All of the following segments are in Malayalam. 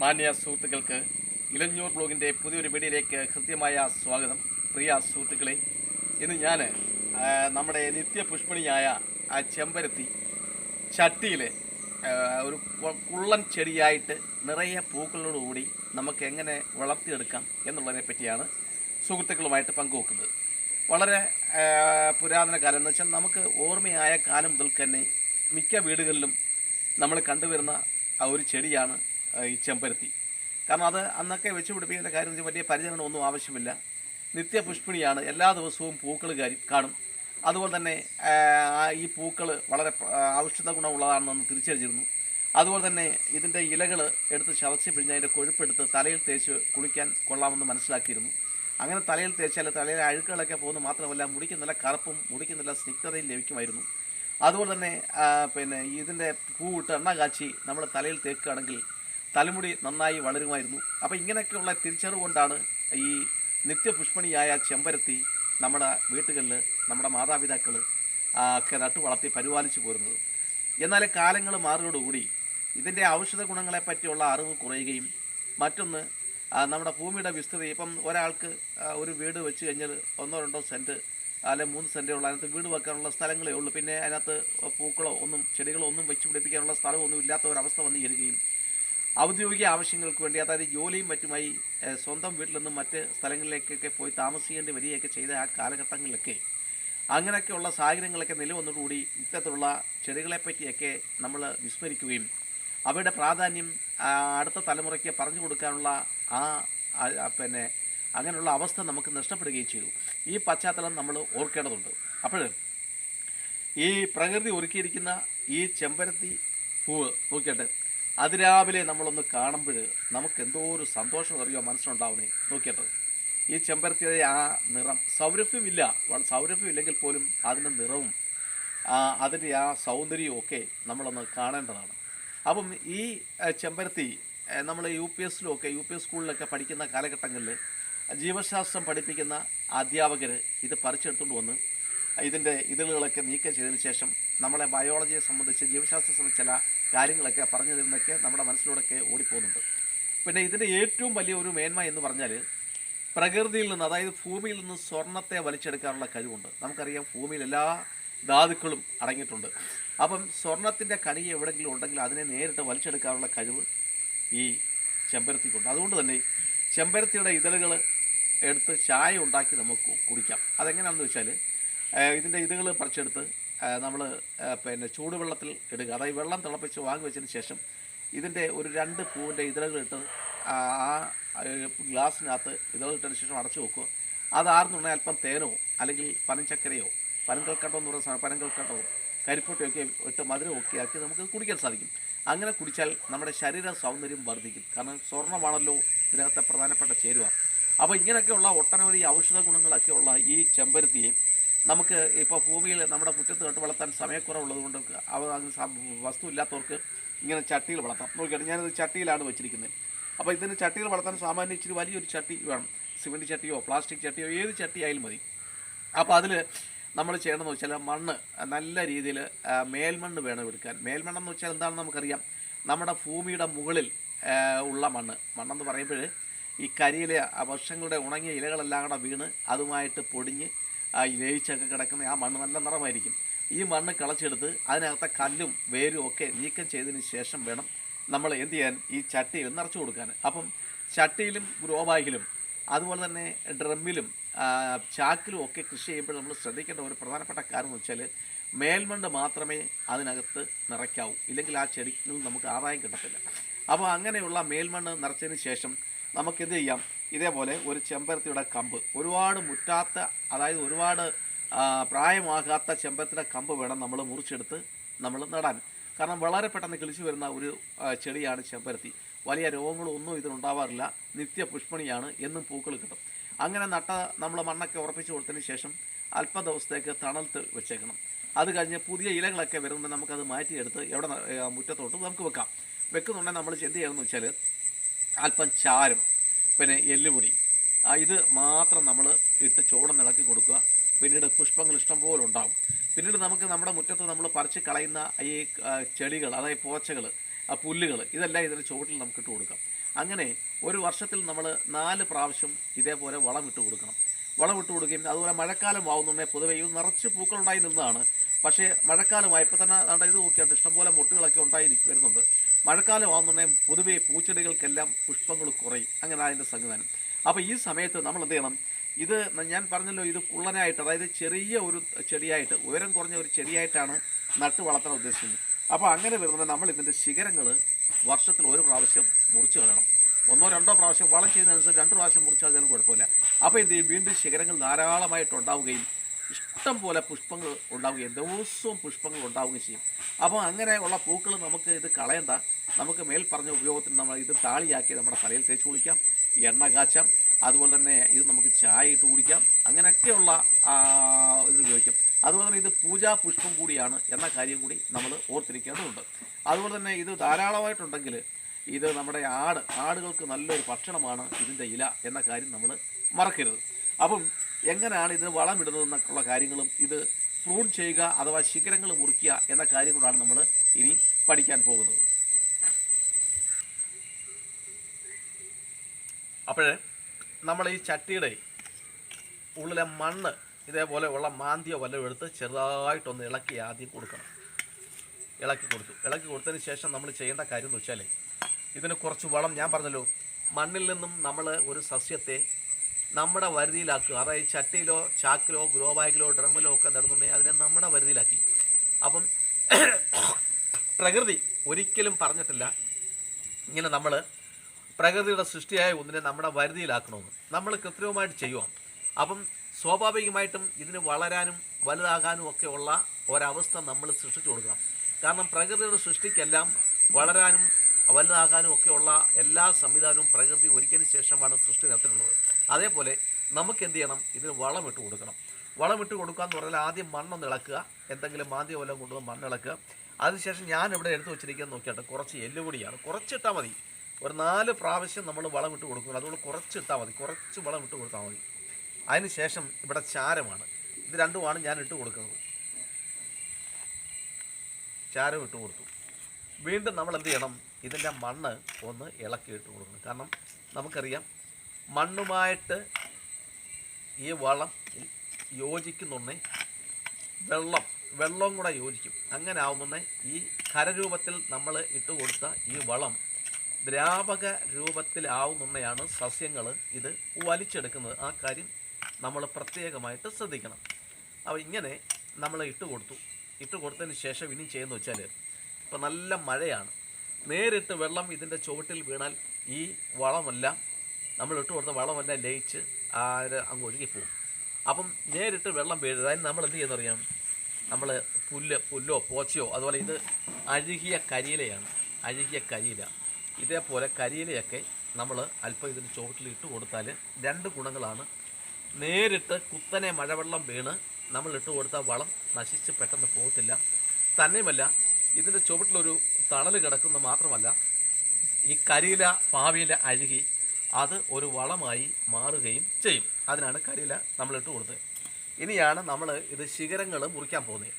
മാന്യ സുഹൃത്തുക്കൾക്ക് ഇലഞ്ഞൂർ ബ്ലോഗിന്റെ പുതിയൊരു വീഡിയോയിലേക്ക് ഹൃദ്യമായ സ്വാഗതം. പ്രിയ സുഹൃത്തുക്കളെ ഇന്ന് ഞാൻ നമ്മുടെ നിത്യപുഷ്പണിയായ ആ ചെമ്പരത്തി ചട്ടിയിൽ ഒരു കുള്ളൻ ചെടിയായിട്ട് നിറയെ പൂക്കളോടുകൂടി നമുക്ക് എങ്ങനെ വളർത്തിയെടുക്കാം എന്നുള്ളതിനെ പറ്റിയാണ് സുഹൃത്തുക്കളുമായിട്ട് പങ്കുവെക്കുന്നത്. വളരെ പുരാതന കാലം എന്ന് വെച്ചാൽ നമുക്ക് ഓർമ്മയായ കാലം മുതൽ തന്നെ മിക്ക വീടുകളിലും നമ്മൾ കണ്ടുവരുന്ന ആ ഒരു ചെടിയാണ് ഈ ചെമ്പരത്തി. കാരണം അത് അന്നൊക്കെ വെച്ച് പിടിപ്പിക്കുന്ന കാര്യം വലിയ പരിചരണം ഒന്നും ആവശ്യമില്ല. നിത്യപുഷ്പിണിയാണ് എല്ലാ ദിവസവും പൂക്കൾ കാണും. അതുപോലെ തന്നെ ഈ പൂക്കൾ വളരെ ഔഷധ ഗുണമുള്ളതാണെന്ന് തിരിച്ചറിഞ്ഞിരുന്നു. അതുപോലെ തന്നെ ഇതിന്റെ ഇലകൾ എടുത്ത് ചതച്ച് പിഴിഞ്ഞ് അതിന്റെ കൊഴുപ്പെടുത്ത് തലയിൽ തേച്ച് കുളിക്കാൻ കൊള്ളാമെന്ന് മനസ്സിലാക്കിയിരുന്നു. അങ്ങനെ തലയിൽ തേച്ചാൽ തലയിലെ അഴുക്കുകളൊക്കെ പോകുന്നു മാത്രമല്ല മുടിക്ക് നല്ല കറുപ്പും മുടിക്ക് നല്ല സ്നിഗ്ധതയും ലഭിക്കുമായിരുന്നു. അതുപോലെ തന്നെ പിന്നെ ഇതിന്റെ പൂവിട്ട് എണ്ണ കാച്ചി നമ്മൾ തലയിൽ തേക്കുകയാണെങ്കിൽ തലമുടി നന്നായി വളരുമായിരുന്നു. അപ്പോൾ ഇങ്ങനെയൊക്കെയുള്ള തിരിച്ചറിവ് കൊണ്ടാണ് ഈ നിത്യപുഷ്പണിയായ ചെമ്പരത്തി നമ്മുടെ വീട്ടുകളിൽ നമ്മുടെ മാതാപിതാക്കൾ ഒക്കെ നട്ടു വളർത്തി പരിപാലിച്ചു പോരുന്നത്. എന്നാൽ കാലങ്ങൾ മാറിയോടുകൂടി ഇതിന്റെ ഔഷധ ഗുണങ്ങളെ പറ്റിയുള്ള അറിവ് കുറയുകയും മറ്റൊന്ന് നമ്മുടെ ഭൂമിയുടെ വിസ്തൃതി. ഇപ്പം ഒരാൾക്ക് ഒരു വീട് വെച്ച് കഴിഞ്ഞാൽ ഒന്നോ രണ്ടോ സെന്റ് അല്ലെ മൂന്ന് സെന്റേ ഉള്ളൂ. അതിനകത്ത് വീട് വെക്കാനുള്ള സ്ഥലങ്ങളേ ഉള്ളൂ. പിന്നെ അതിനകത്ത് പൂക്കളോ ഒന്നും ചെടികളോ ഒന്നും വെച്ച് പിടിപ്പിക്കാനുള്ള സ്ഥലമൊന്നും ഇല്ലാത്ത ഒരവസ്ഥ വന്നു ചേരുകയും ഔദ്യോഗിക ആവശ്യങ്ങൾക്ക് വേണ്ടി അതായത് ജോലിയും മറ്റുമായി സ്വന്തം വീട്ടിൽ നിന്നും മറ്റ് സ്ഥലങ്ങളിലേക്കൊക്കെ പോയി താമസിക്കേണ്ടി വരികയൊക്കെ ചെയ്ത ആ കാലഘട്ടങ്ങളിലൊക്കെ അങ്ങനെയൊക്കെയുള്ള സാഹചര്യങ്ങളൊക്കെ നിലവന്നതോടുകൂടി ഇത്തരത്തിലുള്ള ചെടികളെ പറ്റിയൊക്കെ നമ്മൾ വിസ്മരിക്കുകയും അവയുടെ പ്രാധാന്യം അടുത്ത തലമുറയ്ക്ക് പറഞ്ഞു കൊടുക്കാനുള്ള ആ, പിന്നെ അങ്ങനെയുള്ള അവസ്ഥ നമുക്ക് നഷ്ടപ്പെടുകയും ചെയ്തു. ഈ പശ്ചാത്തലം നമ്മൾ ഓർക്കേണ്ടതുണ്ട്. അപ്പോൾ ഈ പ്രകൃതി ഒരുക്കിയിരിക്കുന്ന ഈ ചെമ്പരത്തി പൂവ് നോക്കിയിട്ട് അതിരാവിലെ നമ്മളൊന്ന് കാണുമ്പോൾ നമുക്ക് എന്തോ ഒരു സന്തോഷം അറിയോ മനസ്സിലുണ്ടാവുന്നേ നോക്കിയിട്ട് ഈ ചെമ്പരത്തിയുടെ ആ നിറം സൗരഭ്യമില്ല. സൗരഭ്യമില്ലെങ്കിൽ പോലും അതിന്റെ നിറവും അതിന്റെ ആ സൗന്ദര്യവും ഒക്കെ നമ്മളൊന്ന് കാണേണ്ടതാണ്. അപ്പം ഈ ചെമ്പരത്തി നമ്മൾ യു പി എസിലുമൊക്കെ യു പി എസ് സ്കൂളിലൊക്കെ പഠിക്കുന്ന കാലഘട്ടങ്ങളിൽ ജീവശാസ്ത്രം പഠിപ്പിക്കുന്ന അധ്യാപകർ ഇത് പറിച്ചെടുത്തുകൊണ്ട് വന്ന് ഇതിന്റെ ഇതളുകളൊക്കെ നീക്കം ചെയ്തതിന് ശേഷം നമ്മളെ ബയോളജിയെ സംബന്ധിച്ച് ജീവശാസ്ത്രം ചില കാര്യങ്ങളൊക്കെ പറഞ്ഞു നിന്നൊക്കെ നമ്മുടെ മനസ്സിലൂടെയൊക്കെ ഓടിപ്പോകുന്നുണ്ട്. പിന്നെ ഇതിന്റെ ഏറ്റവും വലിയ ഒരു മേന്മ എന്ന് പറഞ്ഞാൽ പ്രകൃതിയിൽ നിന്ന് അതായത് ഭൂമിയിൽ നിന്ന് സ്വർണത്തെ വലിച്ചെടുക്കാനുള്ള കഴിവുണ്ട്. നമുക്കറിയാം ഭൂമിയിൽ എല്ലാ ധാതുക്കളും അടങ്ങിയിട്ടുണ്ട്. അപ്പം സ്വർണത്തിന്റെ കണി എവിടെയെങ്കിലും ഉണ്ടെങ്കിൽ അതിനെ നേരിട്ട് വലിച്ചെടുക്കാനുള്ള കഴിവ് ഈ ചെമ്പരത്തിക്കുണ്ട്. അതുകൊണ്ട് തന്നെ ചെമ്പരത്തിയുടെ ഇതളുകൾ എടുത്ത് ചായ ഉണ്ടാക്കി നമുക്ക് കുടിക്കാം. അതെങ്ങനെയാണെന്ന് വെച്ചാൽ ഇതിന്റെ ഇതകൾ പറിച്ചെടുത്ത് നമ്മൾ പിന്നെ ചൂടുവെള്ളത്തിൽ ഇടുക. അതായത് വെള്ളം തിളപ്പിച്ച് വാങ്ങി വെച്ചതിന് ശേഷം ഇതിന്റെ ഒരു രണ്ട് പൂവിന്റെ ഇതളുകളിട്ട് ആ ഗ്ലാസ്സിനകത്ത് ഇതളിട്ടതിന് ശേഷം അടച്ചു വെക്കുക. അതാർന്നുണ്ടെങ്കിൽ അല്പം തേനോ അല്ലെങ്കിൽ പനഞ്ചക്കരയോ പനങ്കൽക്കട്ടോ എന്ന് പറയുന്ന സാധനം പനങ്കൽക്കണ്ടോ കരിപ്പൊട്ടിയൊക്കെ ഇട്ട് മധുരമൊക്കെ ആക്കി നമുക്ക് കുടിക്കാൻ സാധിക്കും. അങ്ങനെ കുടിച്ചാൽ നമ്മുടെ ശരീര സൗന്ദര്യം വർദ്ധിക്കും. കാരണം സ്വർണമാണല്ലോ ഇതിനകത്തെ പ്രധാനപ്പെട്ട ചേരുവ. അപ്പോൾ ഇങ്ങനെയൊക്കെയുള്ള ഒട്ടനവധി ഔഷധ ഗുണങ്ങളൊക്കെയുള്ള ഈ ചെമ്പരത്തിയെ നമുക്ക് ഇപ്പോൾ ഭൂമിയിൽ നമ്മുടെ മുറ്റത്ത് നട്ട് വളർത്താൻ സമയക്കുറവുള്ളത് കൊണ്ട് വസ്തു ഇല്ലാത്തവർക്ക് ഇങ്ങനെ ചട്ടിയിൽ വളർത്താം. നോക്കിയിട്ട് ഞാനിത് ചട്ടിയിലാണ് വെച്ചിരിക്കുന്നത്. അപ്പോൾ ഇതിന് ചട്ടിയിൽ വളർത്താൻ സാമാന്യം ഇച്ചിരി വലിയൊരു ചട്ടി വേണം. സിമെന്റ് ചട്ടിയോ പ്ലാസ്റ്റിക് ചട്ടിയോ ഏത് ചട്ടി ആയാലും മതി. അപ്പോൾ അതിൽ നമ്മൾ ചെയ്യണമെന്ന് വെച്ചാൽ മണ്ണ് നല്ല രീതിയിൽ മേൽമണ്ണ് വേണം എടുക്കാൻ. മേൽമണ്ണെന്ന് വെച്ചാൽ എന്താണെന്ന് നമുക്കറിയാം? നമ്മുടെ ഭൂമിയുടെ മുകളിൽ ഉള്ള മണ്ണ്. മണ്ണെന്ന് പറയുമ്പോൾ ഈ കരിയിലെ വർഷങ്ങളുടെ ഉണങ്ങിയ ഇലകളെല്ലാം കൂടെ വീണ് അതുമായിട്ട് പൊടിഞ്ഞ് ആ ലയിച്ചൊക്കെ കിടക്കുന്ന ആ മണ്ണ് നല്ല നിറമായിരിക്കും. ഈ മണ്ണ് കിളച്ചെടുത്ത് അതിനകത്തെ കല്ലും വേരും ഒക്കെ നീക്കം ചെയ്തതിന് ശേഷം വേണം നമ്മൾ എന്ത് ചെയ്യാൻ ഈ ചട്ടിയിൽ നിറച്ചു കൊടുക്കാൻ. അപ്പം ചട്ടിയിലും ഗ്രോ ബാഗിലും അതുപോലെ തന്നെ ഡ്രമ്മിലും ചാക്കിലും ഒക്കെ കൃഷി ചെയ്യുമ്പോൾ നമ്മൾ ശ്രദ്ധിക്കേണ്ട ഒരു പ്രധാനപ്പെട്ട കാര്യം എന്ന് വെച്ചാൽ മേൽമണ്ണ് മാത്രമേ അതിനകത്ത് നിറയ്ക്കാവൂ. ഇല്ലെങ്കിൽ ആ ചെടിക്ക് നമുക്ക് ആദായം കിട്ടത്തില്ല. അപ്പോൾ അങ്ങനെയുള്ള മേൽമണ്ണ് നിറച്ചതിന് ശേഷം നമുക്ക് എന്ത് ചെയ്യാം? ഇതേപോലെ ഒരു ചെമ്പരത്തിയുടെ കമ്പ്. ഒരുപാട് മുറ്റാത്ത അതായത് ഒരുപാട് പ്രായമാകാത്ത ചെമ്പരത്തിന്റെ കമ്പ് വേണം നമ്മൾ മുറിച്ചെടുത്ത് നമ്മൾ നടാൻ. കാരണം വളരെ പെട്ടെന്ന് കിളിച്ചു വരുന്ന ഒരു ചെടിയാണ് ചെമ്പരത്തി. വലിയ രോഗങ്ങളൊന്നും ഇതിനുണ്ടാവാറില്ല. നിത്യ പുഷ്പണിയാണ് എന്നും പൂക്കൾ കിട്ടും. അങ്ങനെ നട്ട നമ്മൾ മണ്ണൊക്കെ ഉറപ്പിച്ചു കൊടുത്തതിന് ശേഷം അല്പ ദിവസത്തേക്ക് തണലത്ത് വെച്ചേക്കണം. അത് കഴിഞ്ഞ് പുതിയ ഇലകളൊക്കെ വരുന്നുണ്ട് നമുക്കത് മാറ്റിയെടുത്ത് എവിടെ മുറ്റത്തോട്ട് നമുക്ക് വെക്കാം. വെക്കുന്നുണ്ടെങ്കിൽ നമ്മൾ എന്ത് ചെയ്യണമെന്ന് വെച്ചാൽ അല്പം ചാരം പിന്നെ എല്ലുപൊടി. ഇത് മാത്രം നമ്മൾ ഇട്ട് ചോടം ഇളക്കി കൊടുക്കുക. പിന്നീട് പുഷ്പങ്ങൾ ഇഷ്ടംപോലെ ഉണ്ടാകും പിന്നീട് നമുക്ക് നമ്മുടെ മുറ്റത്ത് നമ്മൾ പറിച്ച് കളയുന്ന ഈ ചെടികൾ അതായത് പോച്ചകൾ ആ പുല്ലുകൾ ഇതെല്ലാം ഇതിന്റെ ചുവട്ടിൽ നമുക്ക് ഇട്ട് കൊടുക്കാം. അങ്ങനെ ഒരു വർഷത്തിൽ നമ്മൾ നാല് പ്രാവശ്യം ഇതേപോലെ വളം ഇട്ട് കൊടുക്കണം. വളം ഇട്ട് കൊടുക്കുകയും അതുപോലെ മഴക്കാലം ആവുന്നുണ്ടെങ്കിൽ പൊതുവെ ഇത് നിറച്ച് പൂക്കളുണ്ടായി നിന്നതാണ്. പക്ഷേ മഴക്കാലമായപ്പോൾ തന്നെ ഇത് നോക്കിയാൽ ഇഷ്ടംപോലെ മുട്ടുകളൊക്കെ ഉണ്ടായി വരുന്നുണ്ട് മഴക്കാലം ആവുന്നുണ്ടെങ്കിൽ പൊതുവെ പൂച്ചെടികൾക്കെല്ലാം പുഷ്പങ്ങൾ കുറയും. അങ്ങനെ അതിന്റെ സംവിധാനം അപ്പോൾ ഈ സമയത്ത് നമ്മൾ എന്ത് ചെയ്യണം? ഇത് ഞാൻ പറഞ്ഞല്ലോ ഇത് കുള്ളനായിട്ട് അതായത് ചെറിയ ഒരു ചെടിയായിട്ട് ഉയരം കുറഞ്ഞ ഒരു ചെടിയായിട്ടാണ് നട്ട് വളർത്താൻ ഉദ്ദേശിക്കുന്നത്. അപ്പോൾ അങ്ങനെ വരുന്നത് നമ്മൾ ഇതിന്റെ ശിഖരങ്ങൾ വർഷത്തിൽ ഒരു പ്രാവശ്യം മുറിച്ച് കളയണം. ഒന്നോ രണ്ടോ പ്രാവശ്യം വളം ചെയ്യുന്നതനുസരിച്ച് രണ്ട് പ്രാവശ്യം മുറിച്ച് കളഞ്ഞാലും കുഴപ്പമില്ല. അപ്പോൾ എന്ത് ചെയ്യും? വീണ്ടും ശിഖരങ്ങൾ ധാരാളമായിട്ട് ഉണ്ടാവുകയും ഇഷ്ടം പോലെ പുഷ്പങ്ങൾ ഉണ്ടാവുകയും ദിവസവും പുഷ്പങ്ങൾ ഉണ്ടാവുകയും ചെയ്യും. അപ്പോൾ അങ്ങനെയുള്ള പൂക്കൾ നമുക്ക് ഇത് കളയണ്ട. നമുക്ക് മേൽ പറഞ്ഞ ഉപയോഗത്തിന് നമ്മൾ ഇത് താളിയാക്കി നമ്മുടെ തലയിൽ തേച്ച് കുളിക്കാം. എണ്ണ കാച്ചാം. അതുപോലെ തന്നെ ഇത് നമുക്ക് ചായ ഇട്ട് കുടിക്കാം. അങ്ങനെയൊക്കെയുള്ള ഇത് ഉപയോഗിക്കും. അതുപോലെ തന്നെ ഇത് പൂജാ പുഷ്പം കൂടിയാണ് എന്ന കാര്യം കൂടി നമ്മൾ ഓർത്തിരിക്കേണ്ടതുണ്ട്. അതുപോലെ തന്നെ ഇത് ധാരാളമായിട്ടുണ്ടെങ്കിൽ ഇത് നമ്മുടെ ആട് ആടുകൾക്ക് നല്ലൊരു ഭക്ഷണമാണ് ഇതിന്റെ ഇല എന്ന കാര്യം നമ്മൾ മറക്കരുത്. അപ്പം എങ്ങനെയാണ് ഇതിന് വളമിടുന്നത് എന്നൊക്കെയുള്ള കാര്യങ്ങളും ഇത് പ്രൂൺ ചെയ്യുക അഥവാ ശിഖരങ്ങൾ മുറിക്കുക എന്ന കാര്യങ്ങളാണ് നമ്മൾ ഇനി പഠിക്കാൻ പോകുന്നത്. അപ്പോൾ നമ്മൾ ഈ ചട്ടിയുടെ ഉള്ളിലെ മണ്ണ് ഇതേപോലെ ഉള്ള മാന്തിയോ വല്ലതും എടുത്ത് ചെറുതായിട്ടൊന്ന് ഇളക്കി ആദ്യം കൊടുക്കണം. ഇളക്കി കൊടുത്തു. ഇളക്കി കൊടുത്തതിന് ശേഷം നമ്മൾ ചെയ്യേണ്ട കാര്യം എന്ന് വെച്ചാൽ ഇതിന് കുറച്ച് വളം ഞാൻ പറഞ്ഞല്ലോ. മണ്ണിൽ നിന്നും നമ്മൾ ഒരു സസ്യത്തെ നമ്മുടെ വരുതിയിലാക്കുക. അതായത് ചട്ടിയിലോ ചാക്കിലോ ഗ്രോ ബാഗിലോ ഡ്രമ്മിലോ ഒക്കെ നടന്നുണ്ടെങ്കിൽ അതിനെ നമ്മുടെ വരുതിയിലാക്കി. അപ്പം പ്രകൃതി ഒരിക്കലും പറഞ്ഞിട്ടില്ല. ഇങ്ങനെ നമ്മൾ പ്രകൃതിയുടെ സൃഷ്ടിയായ ഒന്നിനെ നമ്മുടെ വരുതിയിലാക്കണമെന്ന്. നമ്മൾ കൃത്രിമമായിട്ട് ചെയ്യുക അപ്പം സ്വാഭാവികമായിട്ടും ഇതിന് വളരാനും വലുതാകാനും ഒക്കെ ഉള്ള ഒരവസ്ഥ നമ്മൾ സൃഷ്ടിച്ചു കൊടുക്കണം. കാരണം പ്രകൃതിയുടെ സൃഷ്ടിക്കെല്ലാം വളരാനും വലുതാകാനും ഒക്കെയുള്ള എല്ലാ സംവിധാനവും പ്രകൃതി ഒരിക്കലും ശേഷമാണ് സൃഷ്ടി നടത്തിയിട്ടുള്ളത്. അതേപോലെ നമുക്ക് എന്ത് ചെയ്യണം ഇതിന് വളമിട്ട് കൊടുക്കണം. വളമിട്ട് കൊടുക്കുക എന്ന് പറഞ്ഞാൽ ആദ്യം മണ്ണൊന്ന് ഇളക്കുക. എന്തെങ്കിലും മാന്ദ്യം വല്ലതും കൊണ്ടുവന്ന് മണ്ണ് ഇളക്കുക. അതിനുശേഷം ഞാൻ ഇവിടെ എടുത്തു വെച്ചിരിക്കുന്നത് നോക്കിയിട്ട് കുറച്ച് എല്ലുപൊടിയാണ്. കുറച്ചിട്ടാൽ മതി. ഒരു നാല് പ്രാവശ്യം നമ്മൾ വളമിട്ട് ഇട്ട് കൊടുക്കണം അതുകൊണ്ട് കുറച്ചിട്ടാൽ മതി. കുറച്ച് വളം ഇട്ട് കൊടുത്താൽ മതി. അതിനുശേഷം ഇവിടെ ചാരമാണ്. ഇത് രണ്ടുമാണ് ഞാൻ ഇട്ട് കൊടുക്കുന്നത്. ചാരം ഇട്ട് കൊടുത്തു. വീണ്ടും നമ്മൾ എന്ത് ചെയ്യണം ഇതിന്റെ മണ്ണ് ഒന്ന് ഇളക്കി ഇട്ട് കൊടുക്കണം. കാരണം നമുക്കറിയാം മണ്ണുമായിട്ട് ഈ വളം യോജിക്കുന്നുണ്ടേ വെള്ളം വെള്ളവും കൂടെ യോജിക്കും. അങ്ങനെ ആവുന്നുണ്ടേ ഈ ഖരരൂപത്തിൽ നമ്മൾ ഇട്ട് കൊടുത്ത ഈ വളം ദ്രാവക രൂപത്തിലാവുന്നുണ്ടെയാണ് സസ്യങ്ങൾ ഇത് വലിച്ചെടുക്കുന്നത്. ആ കാര്യം നമ്മൾ പ്രത്യേകമായിട്ട് ശ്രദ്ധിക്കണം. അപ്പോൾ ഇങ്ങനെ നമ്മൾ ഇട്ട് കൊടുത്തു. ഇട്ട് കൊടുത്തതിന് ശേഷം ഇനി ചെയ്യുന്ന വെച്ചാൽ ഇപ്പം നല്ല മഴയാണ്. നേരിട്ട് വെള്ളം ഇതിന്റെ ചുവട്ടിൽ വീണാൽ ഈ വളമെല്ലാം നമ്മൾ ഇട്ട് കൊടുത്ത വളമെല്ലാം ലയിച്ച് ആ അങ്ങ് ഒഴുകിപ്പോവും അപ്പം നേരിട്ട് വെള്ളം വീഴുക അതായത് നമ്മൾ എന്ത് ചെയ്യുന്നറിയാം നമ്മൾ പുല്ല് പുല്ലോ പോച്ചയോ അതുപോലെ ഇത് അഴുകിയ കരിയിലയാണ്. അഴുകിയ കരിയില. ഇതേപോലെ കരിയിലയൊക്കെ നമ്മൾ അല്പം ഇതിന് ചുവട്ടിൽ ഇട്ട് കൊടുത്താൽ രണ്ട് ഗുണങ്ങളാണ്. നേരിട്ട് കുത്തനെ മഴവെള്ളം വീണ് നമ്മൾ ഇട്ട് കൊടുത്ത വളം നശിച്ച് പെട്ടെന്ന് പോകത്തില്ല. തന്നെയുമല്ല ഇതിന്റെ ചുവട്ടിലൊരു തണൽ കിടക്കുന്ന മാത്രമല്ല ഈ കരിയില പാവിയില അഴുകി അത് ഒരു വളമായി മാറുകയും ചെയ്യും. അതിനാണ് കരിയില നമ്മളിട്ട് കൊടുത്തത്. ഇനിയാണ് നമ്മൾ ഇത് ശിഖരങ്ങൾ മുറിക്കാൻ പോകുന്നത്.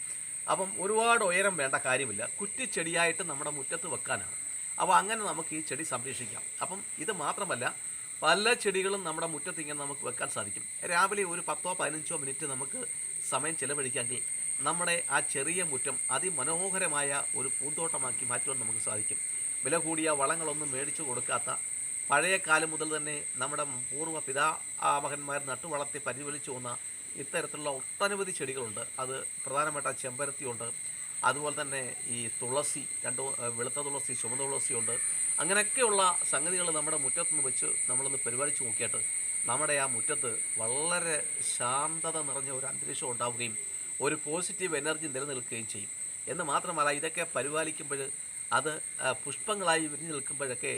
അപ്പം ഒരുപാട് ഉയരം വേണ്ട കാര്യമില്ല. കുറ്റിച്ചെടിയായിട്ട് നമ്മുടെ മുറ്റത്ത് വെക്കാനാണ്. അപ്പോൾ അങ്ങനെ നമുക്ക് ഈ ചെടി സംരക്ഷിക്കാം. അപ്പം ഇത് മാത്രമല്ല പല ചെടികളും നമ്മുടെ മുറ്റത്ത് ഇങ്ങനെ നമുക്ക് വെക്കാൻ സാധിക്കും. രാവിലെ ഒരു പത്തോ പതിനഞ്ചോ മിനിറ്റ് നമുക്ക് സമയം ചിലവഴിക്കാമെങ്കിൽ നമ്മുടെ ആ ചെറിയ മുറ്റം അതിമനോഹരമായ ഒരു പൂന്തോട്ടമാക്കി മാറ്റുവാൻ നമുക്ക് സാധിക്കും. വില കൂടിയ വളങ്ങളൊന്നും മേടിച്ചു കൊടുക്കാത്ത പഴയ കാലം മുതൽ തന്നെ നമ്മുടെ പൂർവ പിതാമഹന്മാർ നട്ടുവളർത്തി പരിപാലിച്ചു വന്ന ഇത്തരത്തിലുള്ള ഒട്ടനവധി ചെടികളുണ്ട്. അത് പ്രധാനപ്പെട്ട ചെമ്പരത്തിയുണ്ട്. അതുപോലെ തന്നെ ഈ തുളസി രണ്ട് വെളുത്ത തുളസി ചുമന്ന തുളസിയുണ്ട്. അങ്ങനെയൊക്കെയുള്ള സംഗതികൾ നമ്മുടെ മുറ്റത്തുനിന്ന് വെച്ച് നമ്മളൊന്ന് പരിപാലിച്ച് നോക്കിയിട്ട് നമ്മുടെ ആ മുറ്റത്ത് വളരെ ശാന്തത നിറഞ്ഞ ഒരു അന്തരീക്ഷം ഉണ്ടാവുകയും ഒരു പോസിറ്റീവ് എനർജി നിലനിൽക്കുകയും ചെയ്യും. എന്ന് മാത്രമല്ല ഇതൊക്കെ പരിപാലിക്കുമ്പോൾ അത് പുഷ്പങ്ങളായി വിരിഞ്ഞു നിൽക്കുമ്പോഴൊക്കെ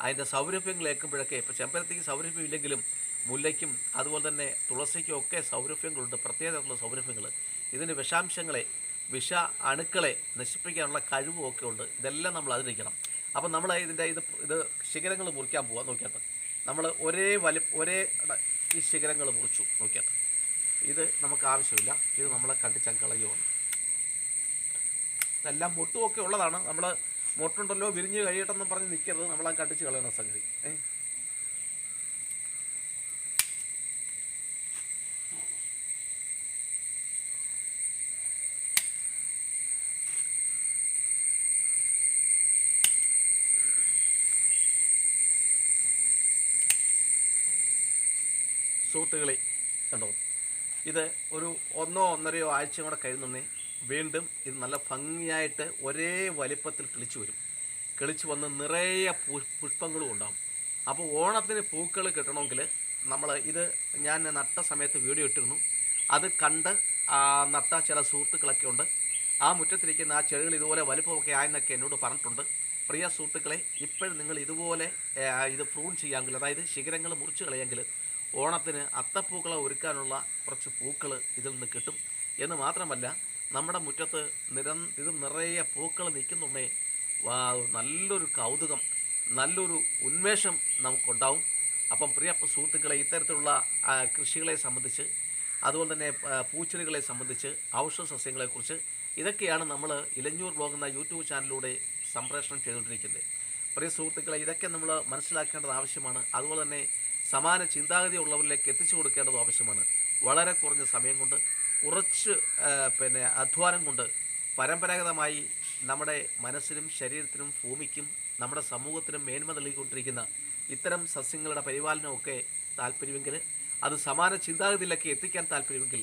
അതിന്റെ സൗരഭ്യങ്ങൾ ഏൽക്കുമ്പോഴൊക്കെ ഇപ്പോൾ ചെമ്പരത്തിക്ക് സൗരഭ്യം ഇല്ലെങ്കിലും മുല്ലയ്ക്കും അതുപോലെ തന്നെ തുളസിക്കും ഒക്കെ സൗരഭ്യങ്ങളുണ്ട് പ്രത്യേകതയുള്ള സൗരഭ്യങ്ങൾ. ഇതിന് വിഷാംശങ്ങളെ വിഷ അണുക്കളെ നശിപ്പിക്കാനുള്ള കഴിവും ഒക്കെ ഉണ്ട്. ഇതെല്ലാം നമ്മൾ അതിരിക്കണം അപ്പം നമ്മൾ ഇതിന്റെ ഇത് ഇത് ശിഖരങ്ങൾ മുറിക്കാൻ പോവാം നോക്കിയാട്ട് നമ്മൾ ഒരേ വലി ഒരേ ഈ ശിഖരങ്ങൾ മുറിച്ചു നോക്കിയാട്ട് ഇത് നമുക്ക് ആവശ്യമില്ല. ഇത് നമ്മളെ കണ്ടിച്ചാൽ കളയുവാണ്. ഇതെല്ലാം മുട്ടുമൊക്കെ ഉള്ളതാണ്. നമ്മൾ മൊട്ടുണ്ടല്ലോ വിരിഞ്ഞ് കഴിയട്ടെന്ന് പറഞ്ഞ് നിൽക്കരുത് നമ്മളാ കട്ടിച്ച് കളയണ സംഗതി. ഏ? സുഹൃത്തുക്കളെ കണ്ടോ? ഇത് ഒരു ഒന്നോ ഒന്നരയോ ആഴ്ച കൂടെ കഴിയുന്നുണ്ടേ വീണ്ടും ഇത് നല്ല ഭംഗിയായിട്ട് ഒരേ വലിപ്പത്തിൽ കിളിച്ചു വരും. കിളിച്ചു വന്ന് നിറയെ പുഷ്പങ്ങളും ഉണ്ടാകും അപ്പോൾ ഓണത്തിന് പൂക്കൾ കിട്ടണമെങ്കിൽ നമ്മൾ ഇത് ഞാൻ നട്ട സമയത്ത് വീഡിയോ ഇട്ടിരുന്നു. അത് കണ്ട് നട്ട ചില സുഹൃത്തുക്കളൊക്കെ ഉണ്ട്. ആ മുറ്റത്തിരിക്കുന്ന ആ ചെടികൾ ഇതുപോലെ വലുപ്പമൊക്കെ ആയെന്നൊക്കെ എന്നോട് പറഞ്ഞിട്ടുണ്ട്. പ്രിയ സുഹൃത്തുക്കളെ ഇപ്പോഴും നിങ്ങൾ ഇതുപോലെ ഇത് പ്രൂൺ ചെയ്യാമെങ്കിൽ അതായത് ശിഖരങ്ങൾ മുറിച്ച് കളയെങ്കിൽ ഓണത്തിന് അത്തപ്പൂക്കളെ ഒരുക്കാനുള്ള കുറച്ച് പൂക്കൾ ഇതിൽ നിന്ന് കിട്ടും. എന്ന് മാത്രമല്ല നമ്മുടെ മുറ്റത്ത് നിരം ഇത് നിറയെ പൂക്കൾ നിൽക്കുന്നുണ്ടേ. നല്ലൊരു കൗതുകം നല്ലൊരു ഉന്മേഷം നമുക്കുണ്ടാവും. അപ്പം പ്രിയ സുഹൃത്തുക്കളെ ഇത്തരത്തിലുള്ള കൃഷികളെ സംബന്ധിച്ച് അതുപോലെ തന്നെ പൂച്ചെടികളെ സംബന്ധിച്ച് ഔഷധ സസ്യങ്ങളെക്കുറിച്ച് ഇതൊക്കെയാണ് നമ്മൾ ഇലഞ്ഞൂർ ബ്ലോഗ് എന്ന യൂട്യൂബ് ചാനലിലൂടെ സംപ്രേഷണം ചെയ്തുകൊണ്ടിരിക്കുന്നത്. പ്രിയ സുഹൃത്തുക്കളെ ഇതൊക്കെ നമ്മൾ മനസ്സിലാക്കേണ്ടത് ആവശ്യമാണ്. അതുപോലെ തന്നെ സമാന ചിന്താഗതി ഉള്ളവരിലേക്ക് എത്തിച്ചു കൊടുക്കേണ്ടത് ആവശ്യമാണ്. വളരെ കുറഞ്ഞ സമയം കൊണ്ട് കുറച്ച് പിന്നെ അധ്വാനം കൊണ്ട് പരമ്പരാഗതമായി നമ്മുടെ മനസ്സിനും ശരീരത്തിനും ഭൂമിക്കും നമ്മുടെ സമൂഹത്തിനും മേന്മ നൽകിക്കൊണ്ടിരിക്കുന്ന ഇത്തരം സസ്യങ്ങളുടെ പരിപാലനമൊക്കെ താല്പര്യമെങ്കിൽ അത് സമാന ചിന്താഗതിയിലൊക്കെ എത്തിക്കാൻ താല്പര്യമെങ്കിൽ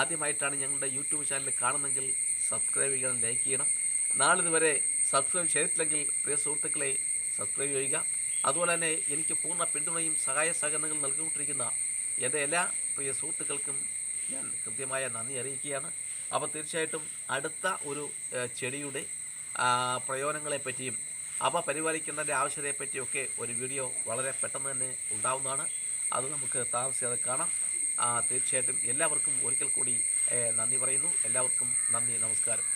ആദ്യമായിട്ടാണ് ഞങ്ങളുടെ യൂട്യൂബ് ചാനൽ കാണുന്നെങ്കിൽ സബ്സ്ക്രൈബ് ചെയ്യണം ലൈക്ക് ചെയ്യണം. നാളിതുവരെ സബ്സ്ക്രൈബ് ചെയ്തിട്ടില്ലെങ്കിൽ പ്രിയ സുഹൃത്തുക്കളെ സബ്സ്ക്രൈബ് ചെയ്യുക. അതുപോലെ തന്നെ എനിക്ക് പൂർണ പിന്തുണയും സഹായ സഹകരണങ്ങളും നൽകിക്കൊണ്ടിരിക്കുന്ന എന്റെ എല്ലാ പ്രിയ സുഹൃത്തുക്കൾക്കും ഞാൻ കൃത്യമായ നന്ദി അറിയിക്കുകയാണ്. അപ്പോൾ തീർച്ചയായിട്ടും അടുത്ത ഒരു ചെടിയുടെ പ്രയോജനങ്ങളെപ്പറ്റിയും പ്രയോജനങ്ങളെ പറ്റിയും അവ പരിപാലിക്കേണ്ടതിന്റെ ആവശ്യതയെപ്പറ്റിയൊക്കെ ഒരു വീഡിയോ വളരെ പെട്ടെന്ന് തന്നെ ഉണ്ടാവുന്നതാണ്. അത് നമുക്ക് താമസിയാതെ കാണാം. തീർച്ചയായിട്ടും എല്ലാവർക്കും ഒരിക്കൽ കൂടി നന്ദി പറയുന്നു. എല്ലാവർക്കും നന്ദി നമസ്കാരം.